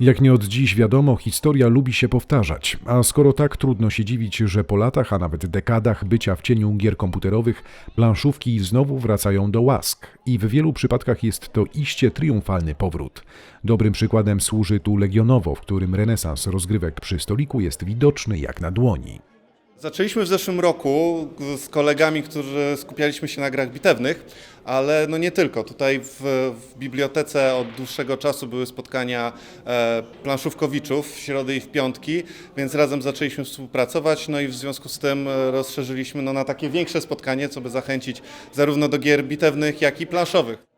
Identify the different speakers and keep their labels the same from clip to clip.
Speaker 1: Jak nie od dziś wiadomo, historia lubi się powtarzać, a skoro tak trudno się dziwić, że po latach, a nawet dekadach bycia w cieniu gier komputerowych, planszówki znowu wracają do łask i w wielu przypadkach jest to iście triumfalny powrót. Dobrym przykładem służy tu Legionowo, w którym renesans rozgrywek przy stoliku jest widoczny jak na dłoni.
Speaker 2: Zaczęliśmy w zeszłym roku z kolegami, którzy skupialiśmy się na grach bitewnych, ale no nie tylko. Tutaj w, w bibliotece od dłuższego czasu były spotkania e, planszówkowiczów w środy i w piątki, więc razem zaczęliśmy współpracować, no i w związku z tym e, rozszerzyliśmy no, na takie większe spotkanie, co by zachęcić zarówno do gier bitewnych, jak i planszowych.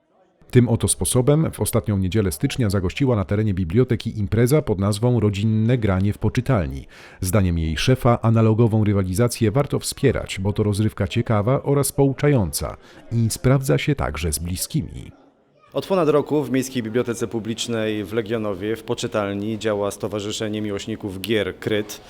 Speaker 1: Tym oto sposobem w ostatnią niedzielę stycznia zagościła na terenie biblioteki impreza pod nazwą Rodzinne granie w poczytalni. Zdaniem jej szefa analogową rywalizację warto wspierać, bo to rozrywka ciekawa oraz pouczająca i sprawdza się także z bliskimi.
Speaker 3: Od ponad roku w Miejskiej Bibliotece Publicznej w Legionowie w poczytalni działa Stowarzyszenie Miłośników Gier Kryt.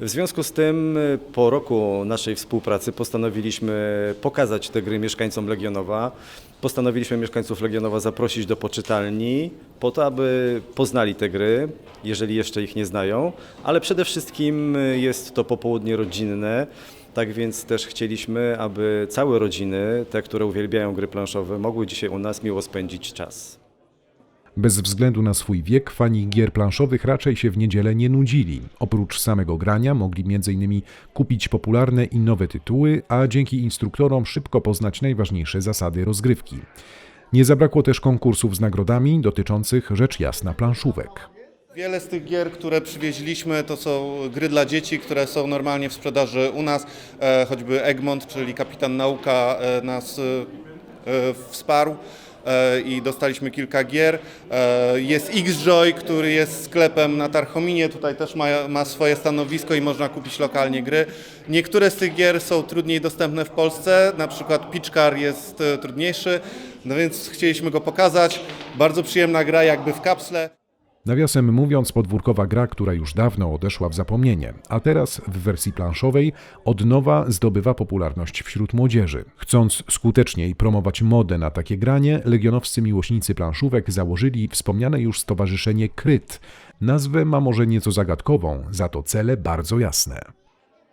Speaker 3: W związku z tym y, po roku naszej współpracy postanowiliśmy pokazać te gry mieszkańcom Legionowa. Postanowiliśmy mieszkańców Legionowa zaprosić do poczytalni po to, aby poznali te gry, jeżeli jeszcze ich nie znają, ale przede wszystkim y, jest to popołudnie rodzinne. Tak więc też chcieliśmy, aby całe rodziny, te, które uwielbiają gry planszowe, mogły dzisiaj u nas miło spędzić czas.
Speaker 1: Bez względu na swój wiek, fani gier planszowych raczej się w niedzielę nie nudzili. Oprócz samego grania mogli m.in. kupić popularne i nowe tytuły, a dzięki instruktorom szybko poznać najważniejsze zasady rozgrywki. Nie zabrakło też konkursów z nagrodami dotyczących rzecz jasna planszówek.
Speaker 2: Wiele z tych gier, które przywieźliśmy, to są gry dla dzieci, które są normalnie w sprzedaży u nas. E, choćby Egmont, czyli kapitan nauka, e, nas e, wsparł i dostaliśmy kilka gier. Jest X-Joy, który jest sklepem na Tarchominie, tutaj też ma, ma swoje stanowisko i można kupić lokalnie gry. Niektóre z tych gier są trudniej dostępne w Polsce, na przykład Pitchcar jest trudniejszy, no więc chcieliśmy go pokazać. Bardzo przyjemna gra, jakby w kapsle.
Speaker 1: Nawiasem mówiąc, podwórkowa gra, która już dawno odeszła w zapomnienie, a teraz w wersji planszowej od nowa zdobywa popularność wśród młodzieży. Chcąc skuteczniej promować modę na takie granie, legionowscy miłośnicy planszówek założyli wspomniane już stowarzyszenie Kryt. Nazwę ma może nieco zagadkową, za to cele bardzo jasne.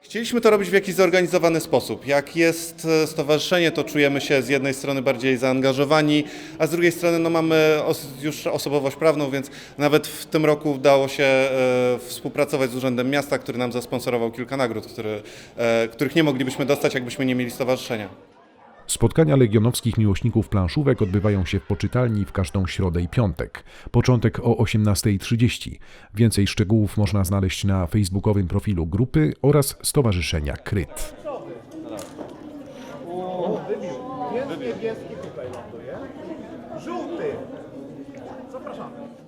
Speaker 2: Chcieliśmy to robić w jakiś zorganizowany sposób. Jak jest e, stowarzyszenie, to czujemy się z jednej strony bardziej zaangażowani, a z drugiej strony no, mamy już osobowość prawną, więc nawet w tym roku udało się e, współpracować z Urzędem Miasta, który nam zasponsorował kilka nagród, który, e, których nie moglibyśmy dostać, jakbyśmy nie mieli stowarzyszenia.
Speaker 1: Spotkania legionowskich miłośników planszówek odbywają się w poczytalni w każdą środę i piątek. Początek o 18.30. Więcej szczegółów można znaleźć na facebookowym profilu grupy oraz Stowarzyszenia Kryt.
Speaker 4: Żółty. Zapraszamy.